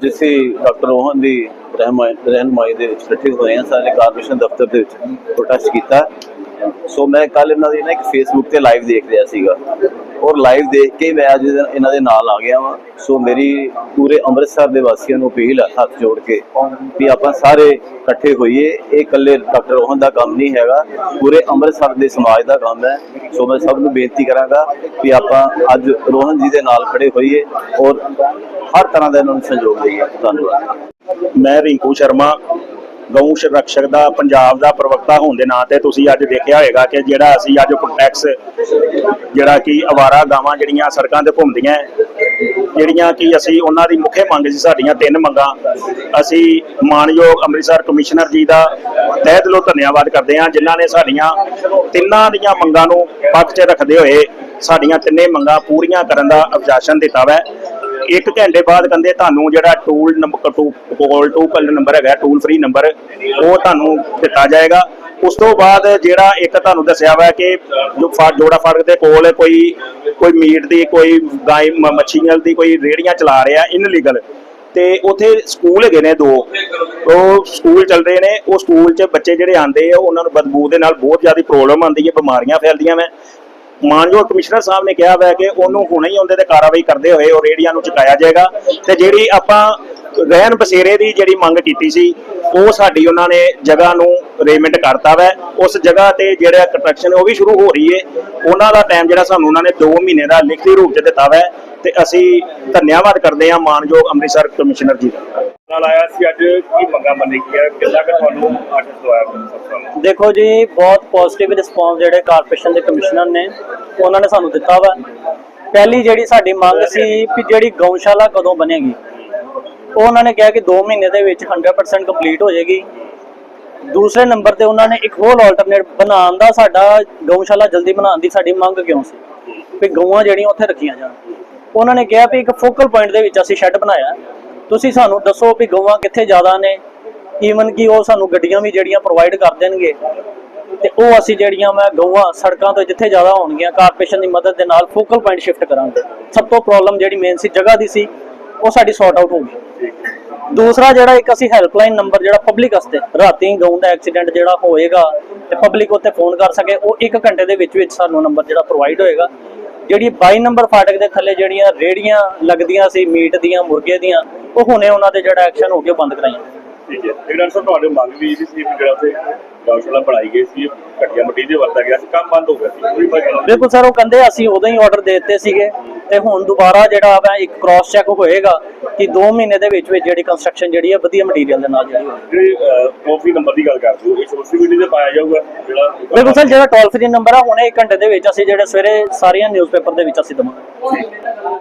ਜਿਸੇ doctor Rohan ਦੀ ਰਹਿਨਮਾਈ ਰਹਿਨਮਾਈ ਦੇ ਵਿੱਚ ਇਕੱਠੇ ਹੋਏ ਆ, ਸਾਰੇ ਕਾਰਪੋਰੇਸ਼ਨ ਦਫ਼ਤਰ ਦੇ ਵਿੱਚ ਪ੍ਰੋਟੈਸਟ ਕੀਤਾ। ਸੋ ਮੈਂ ਕੱਲ ਇਹਨਾਂ ਦੀ ਨਾ ਇੱਕ ਫੇਸਬੁੱਕ ਤੇ ਲਾਈਵ ਦੇਖ ਰਿਹਾ ਸੀਗਾ। ਔਰ ਲਾਈਵ ਦੇਖ ਕੇ ਮੈਂ ਅੱਜ ਇਹਨਾਂ ਦੇ ਨਾਲ ਆ ਗਿਆ ਵਾਂ। ਸੋ ਮੇਰੀ ਪੂਰੇ ਅੰਮ੍ਰਿਤਸਰ ਦੇ ਵਾਸੀਆਂ ਨੂੰ ਅਪੀਲ ਹੈ ਹੱਥ ਜੋੜ ਕੇ ਵੀ ਆਪਾਂ ਸਾਰੇ ਇਕੱਠੇ ਹੋਈਏ। ਇਹ ਇਕੱਲੇ ਡਾਕਟਰ ਰੋਹਨ ਦਾ ਕੰਮ ਨਹੀਂ ਹੈਗਾ। ਪੂਰੇ ਅੰਮ੍ਰਿਤਸਰ ਦੇ ਸਮਾਜ ਦਾ ਕੰਮ ਹੈ। ਸੋ ਮੈਂ ਸਭ ਨੂੰ ਬੇਨਤੀ ਕਰਾਂਗਾ ਵੀ ਆਪਾਂ ਅੱਜ ਰੋਹਨ ਜੀ ਦੇ ਨਾਲ ਖੜੇ ਹੋਈਏ ਔਰ ਹਰ ਤਰ੍ਹਾਂ ਦਾ ਇਹਨਾਂ ਨੂੰ ਸਹਿਯੋਗ ਦਈਏ। ਧੰਨਵਾਦ। ਮੈਂ ਰਿੰਕੂ ਸ਼ਰਮਾ ਗਊ ਸੰਰਕਸ਼ਕ ਦਾ, ਪੰਜਾਬ ਦਾ ਪ੍ਰਵਕਤਾ ਹੋਣ ਦੇ ਨਾਂ ਤੇ ਤੁਸੀਂ ਅੱਜ ਦੇਖਿਆ ਹੋਵੇਗਾ ਕਿ ਜਿਹੜਾ ਅਸੀਂ ਅੱਜ ਪ੍ਰੋਟੈਕਸ ਜਿਹੜਾ ਕਿ ਅਵਾਰਾ ਗਾਵਾਂ ਜਿਹੜੀਆਂ ਸੜਕਾਂ ਤੇ ਘੁੰਮਦੀਆਂ ਜਿਹੜੀਆਂ ਕਿ ਅਸੀਂ ਉਹਨਾਂ ਦੀ ਮੁੱਖ ਮੰਗ ਸੀ, ਸਾਡੀਆਂ ਤਿੰਨ ਮੰਗਾਂ। ਅਸੀਂ ਮਾਨਯੋਗ ਅੰਮ੍ਰਿਤਸਰ ਕਮਿਸ਼ਨਰ ਜੀ ਦਾ ਤਹਿ ਦਿਲੋਂ ਧੰਨਵਾਦ ਕਰਦੇ ਹਾਂ, ਜਿਨ੍ਹਾਂ ਨੇ ਸਾਡੀਆਂ ਤਿੰਨਾਂ ਦੀਆਂ ਮੰਗਾਂ ਨੂੰ ਪੱਖ 'ਚ ਰੱਖਦੇ ਹੋਏ ਸਾਡੀਆਂ ਤਿੰਨੇ ਮੰਗਾਂ ਪੂਰੀਆਂ ਕਰਨ ਦਾ ਅਭਿਆਸ਼ਨ ਦਿੱਤਾ ਵੈ। ਇੱਕ ਘੰਟੇ ਬਾਅਦ ਕਹਿੰਦੇ ਤੁਹਾਨੂੰ ਜਿਹੜਾ ਟੂਲ ਨੰਬਰ ਟੂ ਕੋਲ ਟੂ ਕਲ ਨੰਬਰ ਹੈਗਾ ਟੂਲ ਫ੍ਰੀ ਨੰਬਰ ਉਹ ਤੁਹਾਨੂੰ ਦਿੱਤਾ ਜਾਏਗਾ। ਉਸ ਤੋਂ ਬਾਅਦ ਜਿਹੜਾ ਇੱਕ ਤੁਹਾਨੂੰ ਦੱਸਿਆ ਵਾ ਕਿ ਜੋ ਫਾ- ਜੋੜਾ ਫਾਟਕ ਦੇ ਕੋਲ ਕੋਈ ਕੋਈ ਮੀਟ ਦੀ, ਕੋਈ ਗਾਈ ਮੱਛੀਆਂ ਦੀ ਕੋਈ ਰੇੜੀਆਂ ਚਲਾ ਰਿਹਾ ਇਨਲੀਗਲ ਤੇ ਉਥੇ ਸਕੂਲ ਹੈਗੇ ਨੇ ਦੋ। ਉਹ ਸਕੂਲ ਚੱਲ ਰਹੇ ਨੇ। ਉਹ ਸਕੂਲ 'ਚ ਬੱਚੇ ਜਿਹੜੇ ਆਂਦੇ ਆ, ਉਹਨਾਂ ਨੂੰ ਬਦਬੂ ਦੇ ਨਾਲ ਬਹੁਤ ਜ਼ਿਆਦਾ ਪ੍ਰੋਬਲਮ ਆਉਂਦੀ ਹੈ, ਬਿਮਾਰੀਆਂ ਫੈਲਦੀਆਂ ਨੇ ਮਾਨਯੋਗ ਕਮਿਸ਼ਨਰ ਸਾਹਿਬ ਨੇ ਕਿਹਾ ਹੋਇਆ ਕਿ ਉਹਨੂੰ ਹੁਣੇ ਹੀ ਉਹਦੇ ਤੇ ਕਾਰਵਾਈ ਕਰਦੇ ਹੋਏ ਉਹ ਰੇੜੀਆਂ ਨੂੰ ਚੁਕਾਇਆ ਜਾਏਗਾ ਤੇ ਜਿਹੜੀ ਆਪਾਂ ਰਹਿਣ ਬਸੇਰੇ ਦੀ ਜਿਹੜੀ ਮੰਗ ਕੀਤੀ ਸੀ, ਉਹ ਸਾਡੀ ਉਹਨਾਂ ਨੇ ਜਗ੍ਹਾ ਨੂੰ ਅਰੇਂਜਮੈਂਟ ਕਰਤਾ ਵੈ। ਉਸ ਜਗ੍ਹਾ ਤੇ ਜਿਹੜਾ ਕੰਸਟਰਕਸ਼ਨ ਉਹ ਵੀ ਸ਼ੁਰੂ ਹੋ ਰਹੀ ਏ। ਉਹਨਾਂ ਦਾ ਟਾਈਮ ਜਿਹੜਾ ਸਾਨੂੰ ਉਹਨਾਂ ਨੇ 2 ਮਹੀਨੇ ਦਾ ਲਿਖਤੀ ਰੂਪ 'ਚ ਦਿੱਤਾ ਵੈ ਤੇ ਅਸੀਂ ਧੰਨਵਾਦ ਕਰਦੇ ਹਾਂ ਮਾਨਯੋਗ ਅੰਮ੍ਰਿਤਸਰ ਕਮਿਸ਼ਨਰ ਜੀ ਦਾ। ਨਾਲ ਆਇਆ ਸੀ, ਅੱਜ ਕੀ ਮੰਗਾ ਮੰਨੀ ਗਿਆ ਕਿੰਨਾ ਕਿ ਤੁਹਾਨੂੰ ਆਰਡਰ ਦਵਾਇਆ ਦੇਖੋ ਜੀ, ਬਹੁਤ ਪੋਜ਼ਿਟਿਵ ਰਿਸਪੌਂਸ ਜਿਹੜੇ ਕਾਰਪੋਰੇਸ਼ਨ ਦੇ ਕਮਿਸ਼ਨਰ ਨੇ, ਉਹਨਾਂ ਨੇ ਸਾਨੂੰ ਦਿੱਤਾ ਵਾ। ਪਹਿਲੀ ਜਿਹੜੀ ਸਾਡੀ ਮੰਗ ਸੀ ਕਿ ਜਿਹੜੀ ਗਊਸ਼ਾਲਾ ਕਦੋਂ ਬਣੇਗੀ, ਉਹ ਉਹਨਾਂ ਨੇ ਕਿਹਾ ਕਿ 2 ਮਹੀਨੇ ਦੇ ਵਿੱਚ 100% ਕੰਪਲੀਟ ਹੋ ਜਾਏਗੀ। ਦੂਸਰੇ ਨੰਬਰ ਤੇ ਉਹਨਾਂ ਨੇ ਇੱਕ ਹੋਰ ਆਲਟਰਨੇਟ ਬਣਾਉਣ ਦਾ ਸਾਡਾ ਗਊਸ਼ਾਲਾ ਜਲਦੀ ਬਣਾਉਣ ਦੀ ਸਾਡੀ ਮੰਗ ਕਿਉਂ ਸੀ? ਵੀ ਗਊਆਂ ਜਿਹੜੀਆਂ ਉੱਥੇ ਰੱਖੀਆਂ ਜਾਣ। ਉਹਨਾਂ ਨੇ ਕਿਹਾ ਵੀ ਇੱਕ ਫੋਕਲ ਪੁਆਇੰਟ ਦੇ ਵਿੱਚ ਅਸੀਂ ਸ਼ੈੱਡ ਬਣਾਇਆ। ਤੁਸੀਂ ਸਾਨੂੰ ਦੱਸੋ ਵੀ ਗਊਆਂ ਕਿੱਥੇ ਜ਼ਿਆਦਾ ਨੇ ਈਵਨ ਕਿ ਉਹ ਸਾਨੂੰ ਗੱਡੀਆਂ ਵੀ ਜਿਹੜੀਆਂ ਪ੍ਰੋਵਾਈਡ ਕਰ ਦੇਣਗੇ। ਤੇ ਉਹ ਅਸੀਂ ਜਿਹੜੀਆਂ ਮੈਂ ਗਊਆਂ ਸੜਕਾਂ ਤੋਂ ਜਿੱਥੇ ਜ਼ਿਆਦਾ ਹੋਣਗੀਆਂ ਕਾਰਪੋਰੇਸ਼ਨ ਦੀ ਮਦਦ ਦੇ ਨਾਲ ਫੋਕਲ ਪੁਆਇੰਟ ਸ਼ਿਫਟ ਕਰਾਂਗੇ। ਸਭ ਤੋਂ ਪ੍ਰੋਬਲਮ ਜਿਹੜੀ ਮੇਨ ਸੀ ਜਗ੍ਹਾ ਦੀ ਸੀ, ਉਹ ਸਾਡੀ ਸੌਰਟ ਆਊਟ ਹੋ ਗਈ। ਦੂਸਰਾ ਜਿਹੜਾ ਇੱਕ ਅਸੀਂ ਹੈਲਪਲਾਈਨ ਨੰਬਰ ਜਿਹੜਾ ਪਬਲਿਕ ਵਾਸਤੇ, ਰਾਤੀ ਗਊਂ ਦਾ ਐਕਸੀਡੈਂਟ ਜਿਹੜਾ ਹੋਏਗਾ ਤੇ ਪਬਲਿਕ ਉੱਤੇ ਫੋਨ ਕਰ ਸਕੇ, ਉਹ 1 ਘੰਟੇ ਦੇ ਵਿੱਚ ਵਿੱਚ ਸਾਨੂੰ ਨੰਬਰ ਜਿਹੜਾ ਪ੍ਰੋਵਾਈਡ ਹੋਏਗਾ। ਜਿਹੜੀ 22 ਨੰਬਰ ਫਾਟਕ ਦੇ ਥੱਲੇ ਜਿਹੜੀਆਂ ਰੇੜੀਆਂ ਲੱਗਦੀਆਂ ਸੀ, ਮੀਟ ਦੀਆਂ, ਮੁਰਗੇ ਦੀਆਂ ਉਹ ਹੁਣੇ ਉਹਨਾਂ ਦੇ ਜਿਹੜਾ ਐਕਸ਼ਨ ਹੋ ਗਿਆ ਬੰਦ ਕਰਾਈਆਂ। ਠੀਕ ਹੈ। ਡਾਕਟਰ ਸਾਹਿਬ ਤੁਹਾਡੇ ਮੰਗ ਵੀ ਸੀ ਜਿਹੜਾ ਉੱਥੇ ਗਊਸ਼ਾਲਾ ਬਣਾਈ ਗਈ ਸੀ ਘਟੀਆ ਮਟੀਰੀਅਲ ਵਰਤਾ ਗਿਆ ਸੀ ਕੰਮ ਬੰਦ ਹੋ ਗਿਆ ਸੀ ਕੋਈ ਪਤਾ ਬਿਲਕੁਲ ਸਰ ਉਹ ਕਹਿੰਦੇ ਅਸੀਂ ਉਦੋਂ ਹੀ ਆਰਡਰ ਦੇ ਦਿੱਤੇ ਸੀਗੇ ਤੇ ਹੁਣ ਦੁਬਾਰਾ ਜਿਹੜਾ ਵਾ ਇੱਕ ਕ੍ਰਾਸ ਚੈੱਕ ਹੋਏਗਾ ਕਿ 2 ਮਹੀਨੇ ਦੇ ਵਿੱਚ ਵਿੱਚ ਜਿਹੜੀ ਕੰਸਟਰਕਸ਼ਨ ਜਿਹੜੀ ਹੈ ਵਧੀਆ ਮਟੀਰੀਅਲ ਦੇ ਨਾਲ ਜਿਹੜੀ ਜਿਹੜੀ ਨੰਬਰ ਦੀ ਗੱਲ ਕਰਦੇ ਹੋ ਇਹ ਸੋਸ਼ਲ ਮੀਡੀਆ ਤੇ ਪਾਇਆ ਜਾਊਗਾ ਜਿਹੜਾ ਬਿਲਕੁਲ ਸਰ ਜਿਹੜਾ ਟੋਲ ਫ੍ਰੀ ਨੰਬਰ ਆ ਹੁਣੇ 1 ਘੰਟੇ ਦੇ ਵਿੱਚ ਅਸੀਂ ਜਿਹੜੇ ਸਵੇਰੇ ਸਾਰੀਆਂ ਨਿਊਜ਼ਪੇਪਰ ਦੇ ਵਿੱਚ ਅਸੀਂ ਦਵਾਂਗੇ।